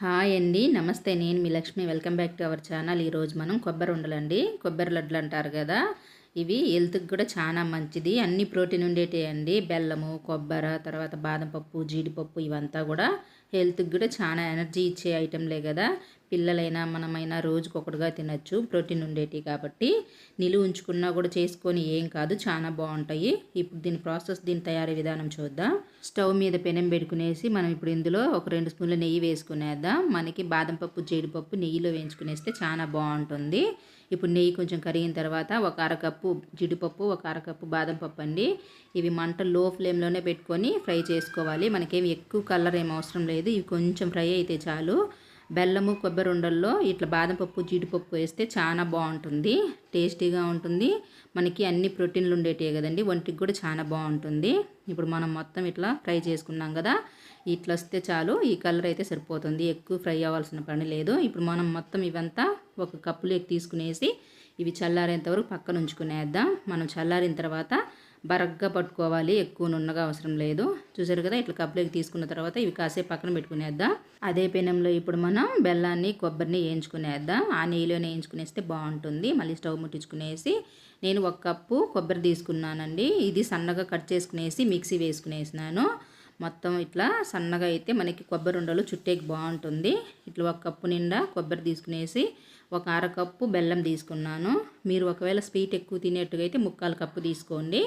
Hi అండి. నమస్తే నేను మీ Lakshmi. Welcome back to our channel. ఈరోజు మనం కొబ్బరి ఉండలండి. కొబ్బరి లడ్లు అంటారు కదా ఇవి హెల్త్కి కూడా చాలా మంచిది. అన్ని ప్రోటీన్ ఉండేటివి అండి. బెల్లము కొబ్బరి తర్వాత బాదం పప్పు జీడిపప్పు ఇవంతా కూడా హెల్త్కి కూడా చాలా ఎనర్జీ ఇచ్చే ఐటెంలే కదా. పిల్లలైనా మనమైనా రోజుకొకటిగా తినచ్చు. ప్రోటీన్ ఉండేటివి కాబట్టి నిలువ ఉంచుకున్నా కూడా చేసుకొని ఏం కాదు చాలా బాగుంటాయి. ఇప్పుడు దీని ప్రాసెస్ దీని తయారీ విధానం చూద్దాం. స్టవ్ మీద పెనం పెట్టుకునేసి మనం ఇప్పుడు ఇందులో ఒక రెండు స్పూన్ల నెయ్యి వేసుకునేద్దాం. మనకి బాదం పప్పు జీడిపప్పు నెయ్యిలో వేయించుకునేస్తే చాలా బాగుంటుంది. ఇప్పుడు నెయ్యి కొంచెం కరిగిన తర్వాత ఒక అరకప్పు జీడిపప్పు ఒక అరకప్పు బాదం పప్పు అండి. ఇవి మంట లో ఫ్లేమ్లోనే పెట్టుకొని ఫ్రై చేసుకోవాలి. మనకేమి ఎక్కువ కలర్ ఏం అవసరం లేదు. ఇవి కొంచెం ఫ్రై అయితే చాలు. బెల్లము కొబ్బరి ఉండల్లో ఇట్లా బాదం పప్పు జీడిపప్పు వేస్తే చాలా బాగుంటుంది. టేస్టీగా ఉంటుంది. మనకి అన్ని ప్రోటీన్లు ఉండేటివి కదండి. ఒంటికి కూడా చాలా బాగుంటుంది. ఇప్పుడు మనం మొత్తం ఇట్లా ఫ్రై చేసుకున్నాం కదా. ఇట్లా వస్తే చాలు. ఈ కలర్ అయితే సరిపోతుంది. ఎక్కువ ఫ్రై అవ్వాల్సిన పని లేదు. ఇప్పుడు మనం మొత్తం ఇవంతా ఒక కప్పులోకి తీసుకునేసి ఇవి చల్లారేంత వరకు పక్కన ఉంచుకునేద్దాం. మనం చల్లారిన తర్వాత బరగ్గా పట్టుకోవాలి ఎక్కువ నున్నగా అవసరం లేదు. చూసారు కదా ఇట్లా కప్పులోకి తీసుకున్న తర్వాత ఇవి కాసేపు పక్కన పెట్టుకునేద్దాం. అదే పెనంలో ఇప్పుడు మనం బెల్లాన్ని కొబ్బరిని వేయించుకునేద్దాం. ఆ నెయ్యిలోనే వేయించుకునేస్తే బాగుంటుంది. మళ్ళీ స్టవ్ ముట్టించుకునేసి నేను ఒక కప్పు కొబ్బరి తీసుకున్నానండి. ఇది సన్నగా కట్ చేసుకునేసి మిక్సీ వేసుకునేసినాను. మొత్తం ఇట్లా సన్నగా అయితే మనకి కొబ్బరి ఉండలు చుట్టేకి బాగుంటుంది. ఇట్లా ఒక కప్పు నిండా కొబ్బరి తీసుకునేసి ఒక అరకప్పు బెల్లం తీసుకున్నాను. మీరు ఒకవేళ స్వీట్ ఎక్కువ తినేట్టుగా అయితే ముక్కాలు కప్పు తీసుకోండి.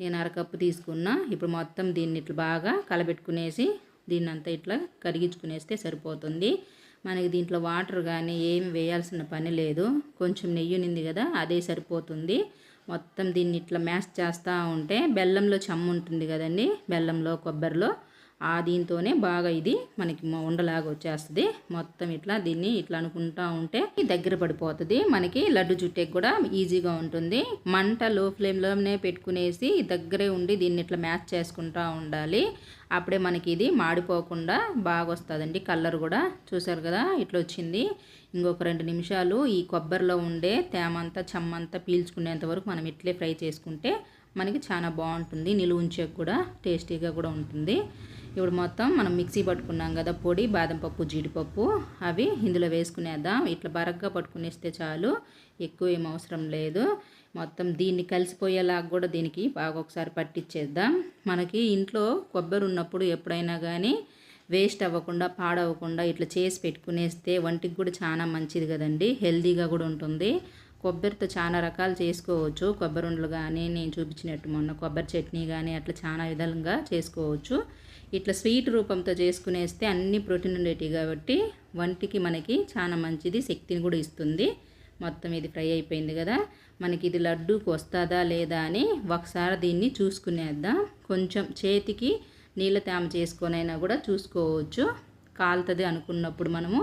నేను అరకప్పు తీసుకున్నా. ఇప్పుడు మొత్తం దీన్ని ఇట్లా బాగా కలబెట్టుకునేసి దీన్ని అంతా ఇట్లా కరిగించుకునేస్తే సరిపోతుంది. మనకి దీంట్లో వాటర్ కానీ ఏమి వేయాల్సిన పని లేదు. కొంచెం నెయ్యి ఉంది కదా అదే సరిపోతుంది. మొత్తం దీన్ని ఇట్లా మ్యాష్ చేస్తూ ఉంటే బెల్లంలో చెమ్ము ఉంటుంది కదండి బెల్లంలో కొబ్బరిలో. ఆ దీంతోనే బాగా ఇది మనకి ఉండలాగా వచ్చేస్తుంది. మొత్తం ఇట్లా దీన్ని ఇట్లా అనుకుంటా ఉంటే దగ్గర పడిపోతుంది. మనకి లడ్డు చుట్టేకి కూడా ఈజీగా ఉంటుంది. మంట లో ఫ్లేమ్లోనే పెట్టుకునేసి దగ్గరే ఉండి దీన్ని ఇట్లా మ్యాచ్ చేసుకుంటూ ఉండాలి. అప్పుడే మనకి ఇది మాడిపోకుండా బాగా వస్తుందండి. కలర్ కూడా చూసారు కదా ఇట్లా వచ్చింది. ఇంకొక రెండు నిమిషాలు ఈ కొబ్బరిలో ఉండే తేమంతా చెమ్మంతా పీల్చుకునేంత వరకు మనం ఇట్లే ఫ్రై చేసుకుంటే మనకి చాలా బాగుంటుంది. నిలువ ఉంచేకి కూడా టేస్టీగా కూడా ఉంటుంది. ఇప్పుడు మొత్తం మనం మిక్సీ పట్టుకున్నాం కదా పొడి బాదం పప్పు జీడిపప్పు అవి ఇందులో వేసుకునేద్దాం. ఇట్లా బరగ్గా పట్టుకునేస్తే చాలు ఎక్కువ ఏం అవసరం లేదు. మొత్తం దీన్ని కలిసిపోయేలాగా కూడా దీనికి బాగా ఒకసారి పట్టించేద్దాం మనకి ఇంట్లో కొబ్బరి ఉన్నప్పుడు ఎప్పుడైనా కానీ వేస్ట్ అవ్వకుండా పాడవకుండా ఇట్లా చేసి పెట్టుకునేస్తే వంటికి కూడా చాలా మంచిది కదండి. హెల్తీగా కూడా ఉంటుంది. కొబ్బరితో చాలా రకాలు చేసుకోవచ్చు. కొబ్బరి ఉండలు కానీ నేను చూపించినట్టు మొన్న కొబ్బరి చట్నీ కానీ అట్లా చాలా విధంగా చేసుకోవచ్చు. ఇట్లా స్వీట్ రూపంతో చేసుకునేస్తే అన్ని ప్రోటీన్ ఉండేటివి కాబట్టి వంటికి మనకి చాలా మంచిది శక్తిని కూడా ఇస్తుంది. మొత్తం ఇది ఫ్రై అయిపోయింది కదా. మనకి ఇది లడ్డూకి వస్తుందా లేదా అని ఒకసారి దీన్ని చూసుకునేద్దాం. కొంచెం చేతికి నీళ్ళ తేమ చేసుకొనైనా కూడా చూసుకోవచ్చు. కాలుతుంది అనుకున్నప్పుడు మనము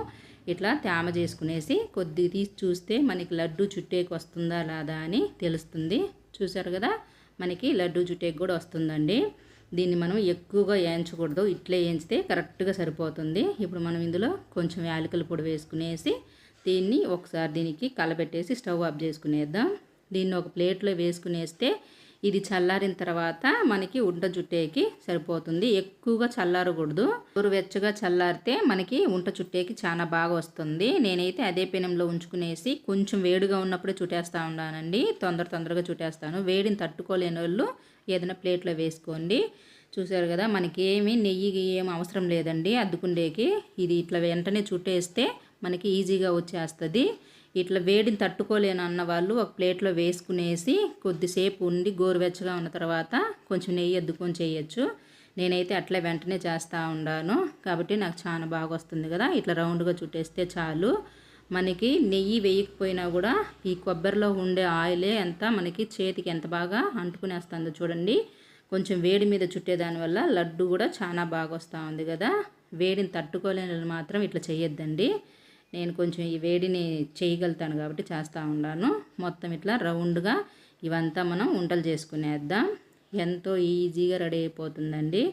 ఇట్లా తేమ చేసుకునేసి కొద్ది తీసి చూస్తే మనకి లడ్డు చుట్టేకి వస్తుందా లేదా అని తెలుస్తుంది. చూసారు కదా? మనకి లడ్డు చుట్టేకి కూడా వస్తుందండి. దీన్ని మనం ఎక్కువగా వేయించకూడదు. ఇట్లే వేయించితే కరెక్ట్గా సరిపోతుంది. ఇప్పుడు మనం ఇందులో కొంచెం యాలకుల పొడి వేసుకునేసి దీన్ని ఒకసారి దీనికి కలపెట్టేసి స్టవ్ ఆఫ్ చేసుకునేద్దాం. దీన్ని ఒక ప్లేట్లో వేసుకునేస్తే ఇది చల్లారిన తర్వాత మనకి ఉంట చుట్టేకి సరిపోతుంది. ఎక్కువగా చల్లారకూడదు. వెచ్చగా చల్లారితే మనకి ఉంట చుట్టేకి చాలా బాగా వస్తుంది. నేనైతే అదే పెనంలో ఉంచుకునేసి కొంచెం వేడిగా ఉన్నప్పుడే చుట్టేస్తూ ఉన్నానండి తొందర తొందరగా చుట్టేస్తాను. వేడిని తట్టుకోలేని వాళ్ళు ఏదైనా ప్లేట్లో వేసుకోండి. చూసారు కదా మనకి ఏమి నెయ్యి ఏం అవసరం లేదండి. అద్దుకుండేకి ఇది ఇట్లా వెంటనే చుట్టేస్తే మనకి ఈజీగా వచ్చేస్తుంది. ఇట్లా వేడిని తట్టుకోలేను అన్న వాళ్ళు ఒక ప్లేట్లో వేసుకునేసి కొద్దిసేపు ఉండి గోరువెచ్చగా ఉన్న తర్వాత కొంచెం నెయ్యి అద్దుకొని చేయొచ్చు. నేనైతే అట్లా వెంటనే చేస్తూ ఉన్నాను కాబట్టి నాకు చాలా బాగా వస్తుంది కదా. ఇట్లా రౌండ్గా చుట్టేస్తే చాలు. మనకి నెయ్యి వేయకపోయినా కూడా ఈ కొబ్బరిలో ఉండే ఆయిలే ఎంత మనకి చేతికి ఎంత బాగా అంటుకునేస్తుందో చూడండి. కొంచెం వేడి మీద చుట్టేదానివల్ల లడ్డు కూడా చాలా బాగా వస్తూ ఉంది కదా. వేడిని తట్టుకోలేని మాత్రం ఇట్లా చేయొద్దండి. నేను కొంచెం ఈ వేడిని చేయగలుగుతాను కాబట్టి చేస్తూ ఉన్నాను మొత్తం ఇట్లా రౌండ్గా ఇవంతా మనం వంటలు చేసుకునేద్దాం. ఎంతో ఈజీగా రెడీ అయిపోతుందండి.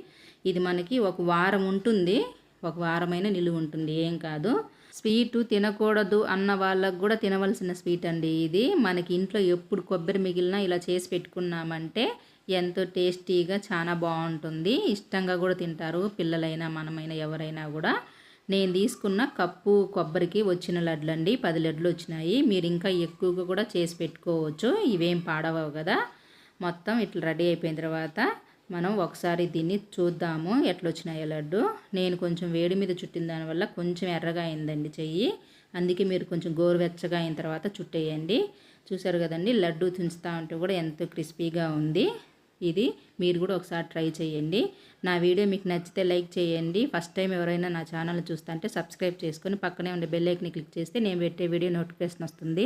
ఇది మనకి ఒక వారం ఉంటుంది. ఒక వారమైన నిలువ ఉంటుంది. ఏం కాదు. స్వీటు తినకూడదు అన్న వాళ్ళకు కూడా తినవలసిన స్వీట్ అండి ఇది. మనకి ఇంట్లో ఎప్పుడు కొబ్బరి మిగిలినా ఇలా చేసి పెట్టుకున్నామంటే ఎంతో టేస్టీగా చాలా బాగుంటుంది. ఇష్టంగా కూడా తింటారు పిల్లలైనా మనమైనా ఎవరైనా కూడా. నేను తీసుకున్న కప్పు కొబ్బరికి వచ్చిన లడ్లు అండి పది లడ్లు వచ్చినాయి. మీరు ఇంకా ఎక్కువగా కూడా చేసి పెట్టుకోవచ్చు. ఇవేం పాడవవు కదా. మొత్తం ఇట్లా రెడీ అయిపోయిన తర్వాత మనం ఒకసారి దీన్ని చూద్దాము. ఎట్లా వచ్చినాయో లడ్డు. నేను కొంచెం వేడి మీద చుట్టిన దానివల్ల కొంచెం ఎర్రగా అయిందండి చెయ్యి. అందుకే మీరు కొంచెం గోరువెచ్చగా అయిన తర్వాత చుట్టేయండి. చూసారు కదండి లడ్డు తుంచుతా ఉంటే కూడా ఎంతో క్రిస్పీగా ఉంది. ఇది మీరు కూడా ఒకసారి ట్రై చేయండి. నా వీడియో మీకు నచ్చితే లైక్ చేయండి. ఫస్ట్ టైం ఎవరైనా నా ఛానల్ చూస్తుంటే సబ్స్క్రైబ్ చేసుకొని పక్కనే ఉండే బెల్ క్లిక్ చేస్తే నేను పెట్టే వీడియో నోటిఫికేషన్ వస్తుంది.